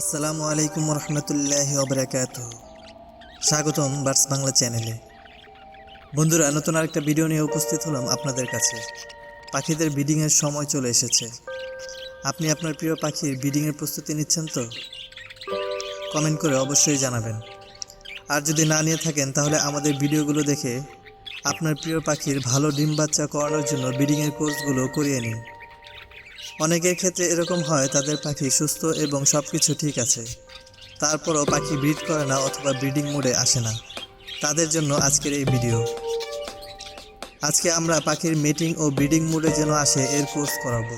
আসসালামু আলাইকুম রহমতুল্লাহ ওবরাকাত স্বাগতম বার্স বাংলা চ্যানেলে। বন্ধুরা, নতুন আরেকটা ভিডিও নিয়ে উপস্থিত হলাম আপনাদের কাছে। পাখিদের ব্রিডিংয়ের সময় চলে এসেছে। আপনি আপনার প্রিয় পাখির ব্রিডিংয়ের প্রস্তুতি নিচ্ছেন তো? কমেন্ট করে অবশ্যই জানাবেন। আর যদি না নিয়ে থাকেন, তাহলে আমাদের ভিডিওগুলো দেখে আপনার প্রিয় পাখির ভালো ডিম বাচ্চা করানোর জন্য ব্রিডিংয়ের কোর্সগুলো করিয়ে নিন। অনেকের ক্ষেত্রে এরকম হয়, তাদের পাখি সুস্থ এবং সব কিছু ঠিক আছে। তারপরও পাখি ব্রিড করে না অথবা ব্রিডিং মোডে আসে না। তাদের জন্য আজকের এই ভিডিও। আজকে আমরা পাখির মিটিং ও ব্রিডিং মোডে যেন আসে, এর কোর্স করাবো।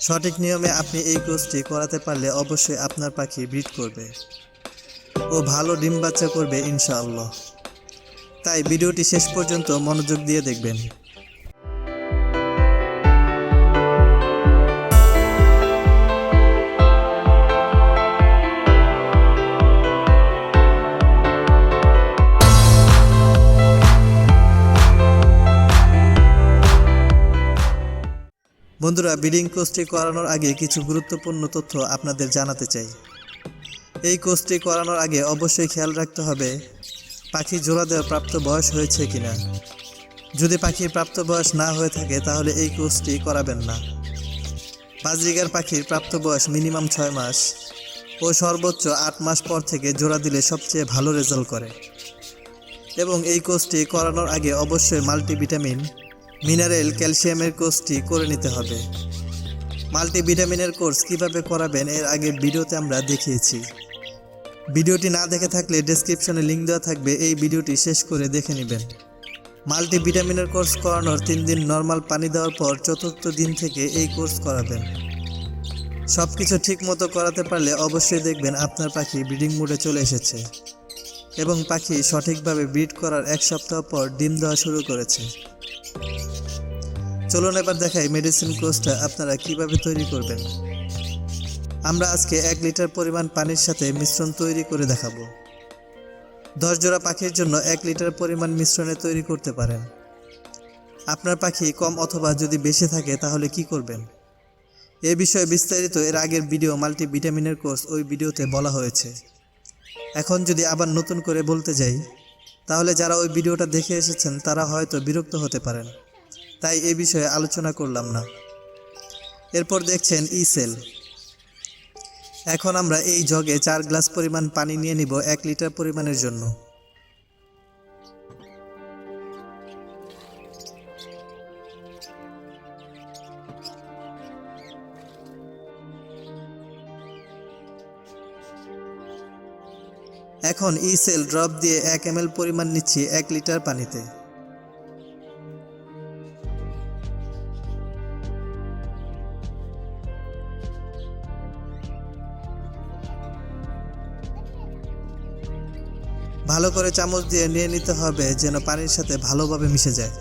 সঠিক নিয়মে আপনি এই কোর্সটি করাতে পারলে অবশ্যই আপনার পাখি ব্রিড করবে। ও ভালো ডিম বাচ্চা করবে, ইনশাআল্লাহ। তাই ভিডিওটি শেষ পর্যন্ত মনোযোগ দিয়ে দেখবেন। বন্ধুরা, ব্রিডিং কোর্সটি করানোর আগে কিছু গুরুত্বপূর্ণ তথ্য আপনাদের জানাতে চাই। এই কোর্সটি করানোর আগে অবশ্যই খেয়াল রাখতে হবে পাখি জোড়া দেওয়া প্রাপ্ত বয়স হয়েছে কিনা। যদি পাখির প্রাপ্ত বয়স না হয়ে থাকে, তাহলে এই কোর্সটি করাবেন না। বাজরিগার পাখির প্রাপ্ত বয়স মিনিমাম ছয় মাস ও সর্বোচ্চ আট মাস পর থেকে জোড়া দিলে সবচেয়ে ভালো রেজাল্ট করে। এবং এই কোর্সটি করানোর আগে অবশ্যই মাল্টিভিটামিন মিনারেল ক্যালসিয়ামের কোর্সটি করে নিতে হবে। মাল্টিভিটামিনের কোর্স কীভাবে করাবেন এর আগে ভিডিওতে আমরা দেখিয়েছি। ভিডিওটি না দেখে থাকলে ডেসক্রিপশনে লিঙ্ক দেওয়া থাকবে, এই ভিডিওটি শেষ করে দেখে নেবেন। মাল্টিভিটামিনের কোর্স করানোর তিন দিন নর্মাল পানি দেওয়ার পর চতুর্থ দিন থেকে এই কোর্স করাবেন। সব কিছু ঠিক মতো করাতে পারলে অবশ্যই দেখবেন আপনার পাখি ব্রিডিং মোডে চলে এসেছে এবং পাখি সঠিকভাবে ব্রিড করার এক সপ্তাহ পর ডিম দেওয়া শুরু করেছে। চলুন এবার দেখাই মেডিসিন কোর্সটা আপনারা কীভাবে তৈরি করবেন। আমরা আজকে এক লিটার পরিমাণ পানির সাথে মিশ্রণ তৈরি করে দেখাবো। দশ জোড়া পাখির জন্য এক লিটার পরিমাণ মিশ্রণে তৈরি করতে পারেন। আপনার পাখি কম অথবা যদি বেশি থাকে, তাহলে কি করবেন? এ বিষয়ে বিস্তারিত এর আগের ভিডিও মাল্টি ভিটামিনের কোর্স ওই ভিডিওতে বলা হয়েছে। এখন যদি আবার নতুন করে বলতে যাই, তাহলে যারা ওই ভিডিওটা দেখে এসেছেন, তারা হয়তো বিরক্ত হতে পারেন। তাই এ বিষয়ে আলোচনা করলাম না। এরপর দেখছেন ই সেল। এখন আমরা এই জগে চার গ্লাস পরিমাণ পানি নিয়ে নিব এক লিটার পরিমাণের জন্য। এখন ই সেল ড্রপ দিয়ে এক এম পরিমাণ নিচ্ছি এক লিটার পানিতে। ভালো করে চামচ দিয়ে নিয়ে নিতে হবে যেন পানির সাথে ভালোভাবে মিশে যায়।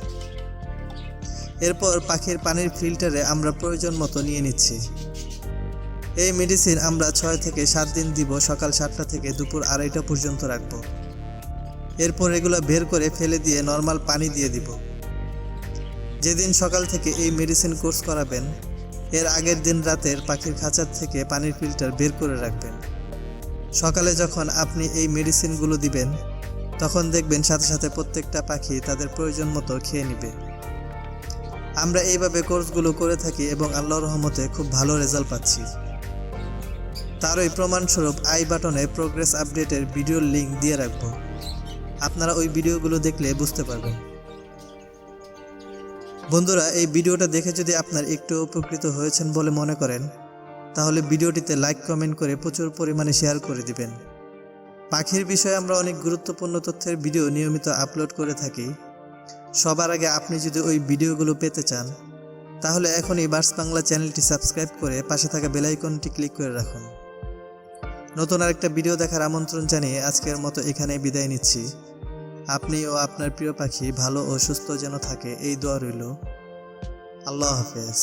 এরপর পাখির পানির ফিল্টারে আমরা প্রয়োজন মতো নিয়ে নিচ্ছি। এই মেডিসিন আমরা ছয় থেকে সাত দিন দিব, সকাল সাতটা থেকে দুপুর আড়াইটা পর্যন্ত রাখব। এরপর এগুলো বের করে ফেলে দিয়ে নর্মাল পানি দিয়ে দিব। যেদিন সকাল থেকে এই মেডিসিন কোর্স করাবেন, এর আগের দিন রাতের পাখির খাঁচার থেকে পানির ফিল্টার বের করে রাখবেন। সকালে যখন আপনি এই মেডিসিনগুলো দিবেন, তখন দেখবেন সাথে সাথে প্রত্যেকটা পাখি তাদের প্রয়োজন মতো খেয়ে নেবে। আমরা এইভাবে কোর্সগুলো করে থাকি এবং আল্লাহর রহমতে খুব ভালো রেজাল্ট পাচ্ছি। তারই প্রমাণস্বরূপ আই বাটনে প্রোগ্রেস আপডেটের ভিডিওর লিঙ্ক দিয়ে রাখব। আপনারা ওই ভিডিওগুলো দেখলে বুঝতে পারবেন। বন্ধুরা, এই ভিডিওটা দেখে যদি আপনার একটু উপকৃত হয়েছেন বলে মনে করেন তাহলে ভিডিওটিতে লাইক, কমেন্ট করে প্রচুর পরিমাণে শেয়ার করে দিবেন। পাখির বিষয়ে আমরা অনেক গুরুত্বপূর্ণ তথ্যের ভিডিও নিয়মিত আপলোড করে থাকি। সবার আগে আপনি যদি ওই ভিডিওগুলো পেতে চান, তাহলে এখনই বার্স বাংলা চ্যানেলটি সাবস্ক্রাইব করে পাশে থাকা বেলাইকনটি ক্লিক করে রাখুন। নতুন আরেকটা ভিডিও দেখার আমন্ত্রণ জানিয়ে আজকের মতো এখানেই বিদায় নিচ্ছি। আপনি ও আপনার প্রিয় পাখি ভালো ও সুস্থ যেন থাকে, এই দোয়া রইল। আল্লাহ হাফেজ।